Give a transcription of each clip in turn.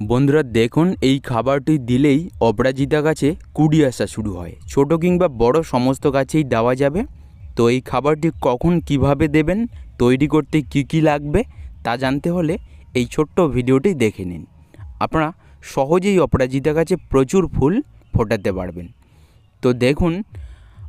বন্ধুরা দেখুন, এই খাবারটি দিলেই অপরাজিতা গাছে কুড়ি আসা শুরু হয়। ছোট কিংবা বড় সমস্ত গাছেই দেওয়া যাবে। তো এই খাবারটি কখন কীভাবে দেবেন, তৈরি করতে কি কি লাগবে, তা জানতে হলে এই ছোট্ট ভিডিওটি দেখে নিন। আপনারা সহজেই অপরাজিতা গাছে প্রচুর ফুল ফোটাতে পারবেন। তো দেখুন,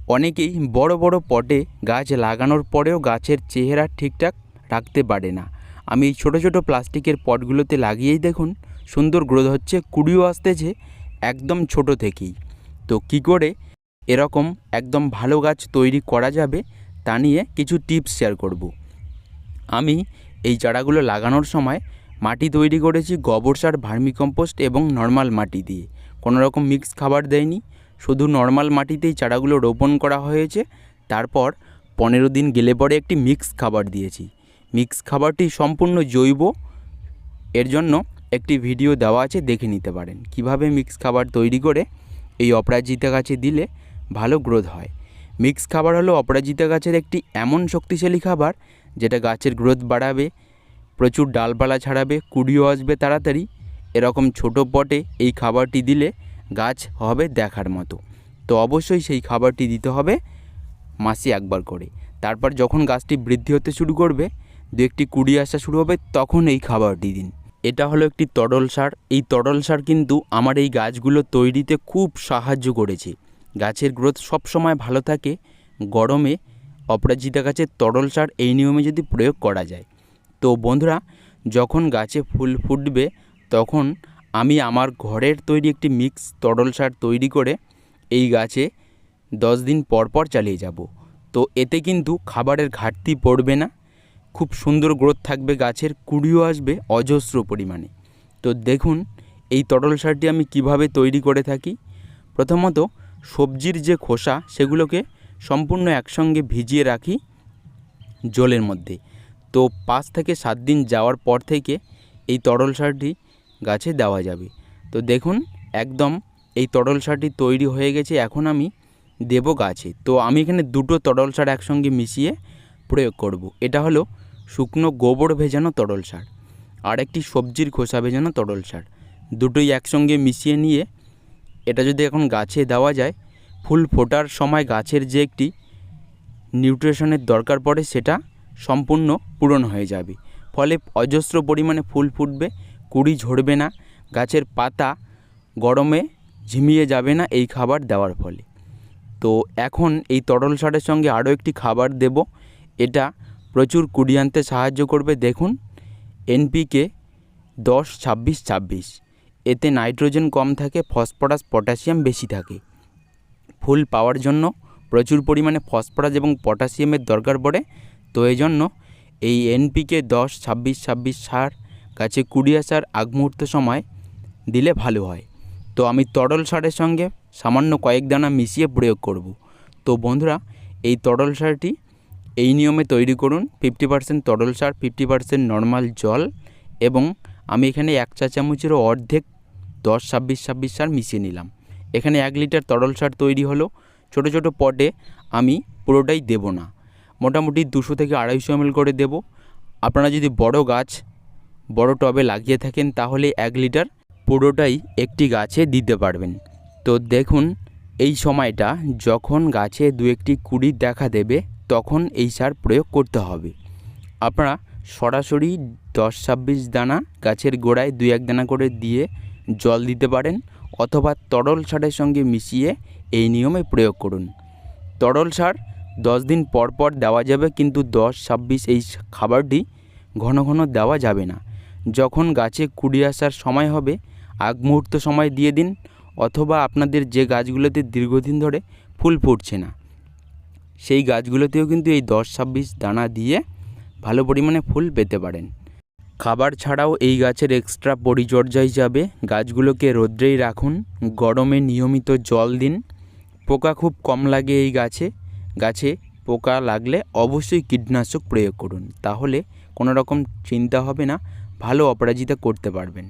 অনেকেই বড় বড় পটে গাছ লাগানোর পরেও গাছের চেহারা ঠিকঠাক রাখতে পারে না। আমি এই ছোটো ছোটো প্লাস্টিকের পটগুলোতে লাগিয়েই দেখুন সুন্দর গ্রোথ হচ্ছে কুড়িও আসতেছে একদম ছোট থেকেই। তো কি করে এরকম একদম ভালো গাছ তৈরি করা যাবে তা নিয়ে কিছু টিপস শেয়ার করব। আমি এই চারাগুলো লাগানোর সময় মাটি তৈরি করেছি গোবর সার, ভার্মিকম্পোস্ট এবং নর্মাল মাটি দিয়ে। কোনো রকম মিক্স খাবার দেয়নি, শুধু নর্মাল মাটিতেই চারাগুলো রোপণ করা হয়েছে। তারপর পনেরো দিন গেলে পরে একটি মিক্স খাবার দিয়েছি। মিক্স খাবারটি সম্পূর্ণ জৈব, এর জন্য একটি ভিডিও দেওয়া আছে, দেখে নিতে পারেন। কীভাবে মিক্স খাবার তৈরি করে এই অপরাজিতা গাছে দিলে ভালো গ্রোথ হয়? মিক্স খাবার হলো অপরাজিতা গাছের একটি এমন শক্তিশালী খাবার, যেটা গাছের গ্রোথ বাড়াবে, প্রচুর ডালপালা ছাড়াবে, কুড়িও আসবে তাড়াতাড়ি। এরকম ছোট পটে এই খাবারটি দিলে গাছ হবে দেখার মতো। তো অবশ্যই সেই খাবারটি দিতে হবে মাসে একবার করে। তারপর যখন গাছটি বৃদ্ধি হতে শুরু করবে, দু একটি কুড়ি আসা শুরু হবে, তখন এই খাবারটি দিন। এটা হলো একটি তরল সার। এই তরল সার কিন্তু আমার এই গাছগুলো তৈরিতে খুব সাহায্য করেছে। গাছের গ্রোথ সব সময় ভালো থাকে। গরমে অপরাজিতা গাছের তরল সার এই নিয়মে যদি প্রয়োগ করা যায়। তো বন্ধুরা, যখন গাছে ফুল ফুটবে, তখন আমি আমার ঘরের তৈরি একটি মিক্স তরল সার তৈরি করে এই গাছে দশ দিন পর পর চালিয়ে যাব। তো এতে কিন্তু খাবারের ঘাটতি পড়বে না। খুব সুন্দর গ্রোথ থাকবে, গাছের কুড়িও আসবে অজস্র পরিমাণে। তো দেখুন, এই তরল সারটি আমি কীভাবে তৈরি করে থাকি। প্রথমত, সবজির যে খোসা, সেগুলোকে সম্পূর্ণ একসঙ্গে ভিজিয়ে রাখি জলের মধ্যে। তো পাঁচ থেকে সাত দিন যাওয়ার পর থেকে এই তরল সারটি গাছে দেওয়া যাবে। তো দেখুন, একদম এই তরল সারটি তৈরি হয়ে গেছে, এখন আমি দেব গাছে। তো আমি এখানে দুটো তরল সার একসঙ্গে মিশিয়ে প্রয়োগ করব। এটা হলো শুকনো গোবর ভেজানো তরল সার আর একটি সবজির খোসা ভেজানো তরল সার। দুটোই একসঙ্গে মিশিয়ে নিয়ে এটা যদি এখন গাছে দেওয়া যায়, ফুল ফোটার সময় গাছের যে একটি নিউট্রিশনের দরকার পড়ে সেটা সম্পূর্ণ পূরণ হয়ে যাবে। ফলে অজস্র পরিমাণে ফুল ফুটবে, কুড়ি ঝরবে না, গাছের পাতা গরমে ঝিমিয়ে যাবে না এই খাবার দেওয়ার ফলে। তো এখন এই তরল সারের সঙ্গে আরও একটি খাবার দেব, এটা প্রচুর কুড়ি আনতে সাহায্য করবে, দেখুন এনপিকে দশ ছাব্বিশ ছাব্বিশ। এতে নাইট্রোজেন কম থাকে, ফসফরাস, পটাশিয়াম বেশি থাকে। ফুল পাওয়ার জন্য প্রচুর পরিমাণে ফসফরাস এবং পটাশিয়ামের দরকার পড়ে। তো এই জন্য এই এনপিকে দশ ছাব্বিশ ছাব্বিশ সার গাছে কুড়ি আসার আগ মুহূর্ত সময় দিলে ভালো হয়। তো আমি তরল সারের সঙ্গে সামান্য কয়েক দানা মিশিয়ে প্রয়োগ করব। তো বন্ধুরা, এই তরল সারটি এই নিয়মে তৈরি করুন ফিফটি পার্সেন্ট তরল সার ফিফটি পার্সেন্ট নর্মাল জল এবং আমি এখানে এক চা চামচেরও অর্ধেক দশ, ছাব্বিশ ছাব্বিশ সার মিশিয়ে নিলাম। এখানে এক লিটার তরল সার তৈরি হলো। ছোট ছোট পটে আমি পুরোটাই দেব না। মোটামুটি দুশো থেকে আড়াইশো এমএল করে দেব। আপনারা যদি বড় গাছ, বড় টবে লাগিয়ে থাকেন তাহলে এক লিটার পুরোটাই একটি গাছে দিতে পারবেন। তো দেখুন, এই সময়টা যখন গাছে দু একটি কুড়ি দেখা দেবে তখন এই সার প্রয়োগ করতে হবে। আপনারা সরাসরি দশ ছাব্বিশ দানা গাছের গোড়ায় দু এক দানা করে দিয়ে জল দিতে পারেন অথবা তরল সারের সঙ্গে মিশিয়ে এই নিয়মে প্রয়োগ করুন। তরল সার দশ দিন পর পর দেওয়া যাবে কিন্তু দশ ছাব্বিশ এই খাবারটি ঘন ঘন দেওয়া যাবে না। যখন গাছে কুড়ি আসার সময় হবে, আগ মুহূর্ত সময় দিয়ে দিন অথবা আপনাদের যে গাছগুলোতে দীর্ঘদিন ধরে ফুল ফুটছে না। সেই গাছগুলোতেও কিন্তু এই দশ ছাব্বিশ দানা দিয়ে ভালো পরিমাণে ফুল পেতে পারেন। খাবার ছাড়াও এই গাছের এক্সট্রা পরিচর্যা হিসাবে গাছগুলোকে রোদ্রেই রাখুন, গরমে নিয়মিত জল দিন। পোকা খুব কম লাগে এই গাছে। গাছে পোকা লাগলে অবশ্যই কীটনাশক প্রয়োগ করুন, তাহলে কোনো রকম চিন্তা হবে না, ভালো অপরাজিতা করতে পারবেন।